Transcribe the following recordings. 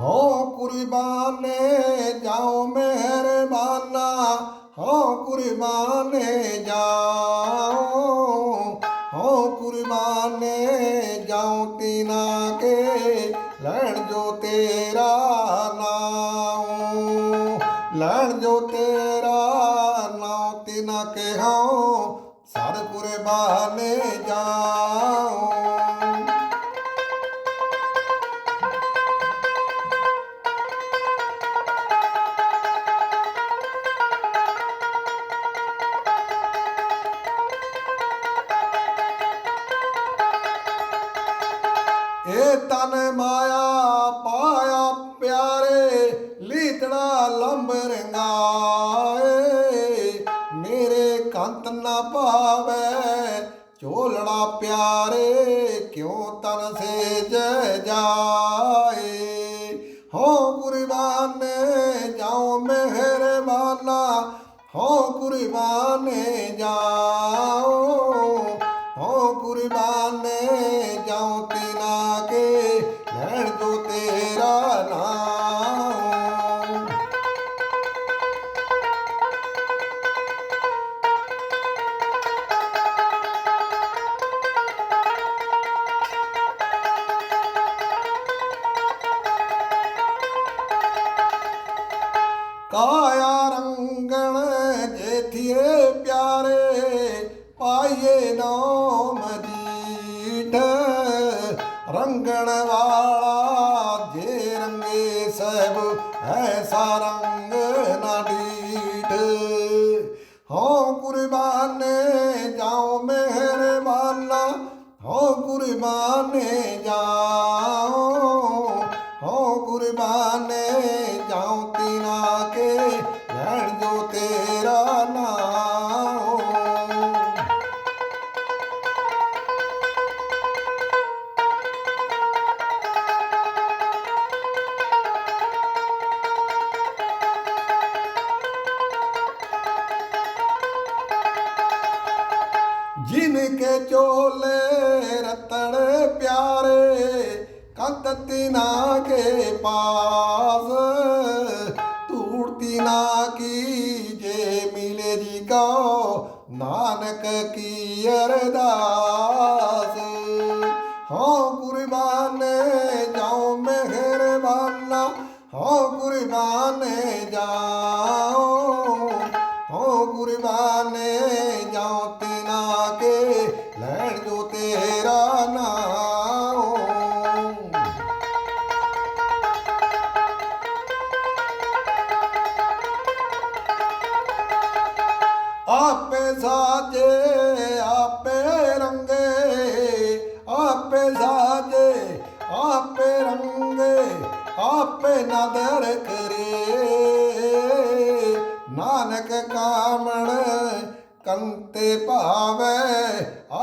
ਹੋ ਕੁਰਬਾਨੇ ਜਾਓ ਮਿਹਰਬਾਨਾ, ਹੋ ਕੁਰਬਾਨੇ ਜਾਓ, ਹੋ ਕੁਰਬਾਨੇ ਜਾਓ ਤੀਨਾ ਕੇ, ਲੈਣ ਜੋ ਤੇਰਾ ਨਾਮ ਲੈਣ ਜੋ ਤੇਰਾ ਨਾਮ ਤੀਨਾ ਕੇ ਹਾਂ ਸਰ ਕੁਰਬਾਨੇ ਜਾਓ ਇਹ ਤਨ ਮਾਇਆ ਪਾਇਆ ਪਿਆਰੇ, ਲੀਤੜਾ ਲੰਬ ਰੰਗਾਏ। ਮੇਰੇ ਕੰਤ ਨਾ ਪਾਵੇ ਝੋਲੜਾ ਪਿਆਰੇ, ਕਿਉਂ ਤਨ ਸੇਜ ਜਾਏ? ਹੋ ਕੁਰਬਾਨੇ ਜਾਓ ਮਿਹਰਬਾਨਾ। ਹੋ ਕੁਰਬਾਨੇ ਜਾਓ ਹੋ ਕੁਰਬਾਨੇ ਜਾਉ ਤੀਨਾ ਰੰਗਣ ਵਾਲਾ ਜੇ ਰੰਗੇ ਜਿਨ ਕੇ ਚੋਲੇ ਰਤਨ ਪਿਆਰੇ ਕੰਤ ਨਾ ਕੇ ਪਾਸ। ਧੂੜਤੀ ਨਾ ਕੀ ਜੇ ਮਿਲੇ ਜੀ ਕੋ, ਨਾਨਕ ਕੀ ਅਰਦਾਸ। ਹੋ ਕੁਰਬਾਨੇ ਜਾਓ ਮਿਹਰਬਾਨਾ, ਹੋ ਕੁਰਬਾਨੇ ਲੈਣ ਜੋ ਤੇਰਾ ਨਾਮ। ਆਪੇ ਸਾਜੇ, ਆਪੇ ਰੰਗੇ, ਆਪੇ ਸਾਜੇ, ਆਪੇ ਰੰਗੇ, ਆਪੇ ਨਦਰ ਕਰੇ ਨਾਨਕ ਕਾਮਣ ਕੰਤੇ ਭਾਵੇ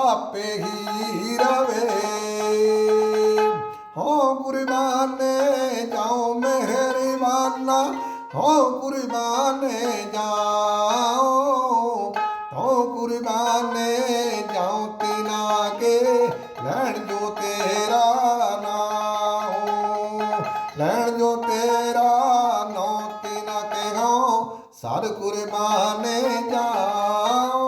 ਆਪੇ ਹੀ ਰਵੇ। ਹੋ ਕੁਰਬਾਨੇ ਜਾਉ ਮਿਹਰਬਾਨਾ ਹੋ ਕੁਰਬਾਨੇ ਜਾਓ। ਹੋ ਕੁਰਬਾਨੇ ਜਾਉ ਤੀਨਾ ਕੇ ਲੈਣ ਜੋ ਤੇਰਾ ਨਾਮ ਲੈਣ ਜੋ ਤੇਰਾ ਨਾਮ ਤੀਨਾ ਕੇ ਹੋ ਸਰ ਕੁਰਬਾਨੇ ਜਾਓ।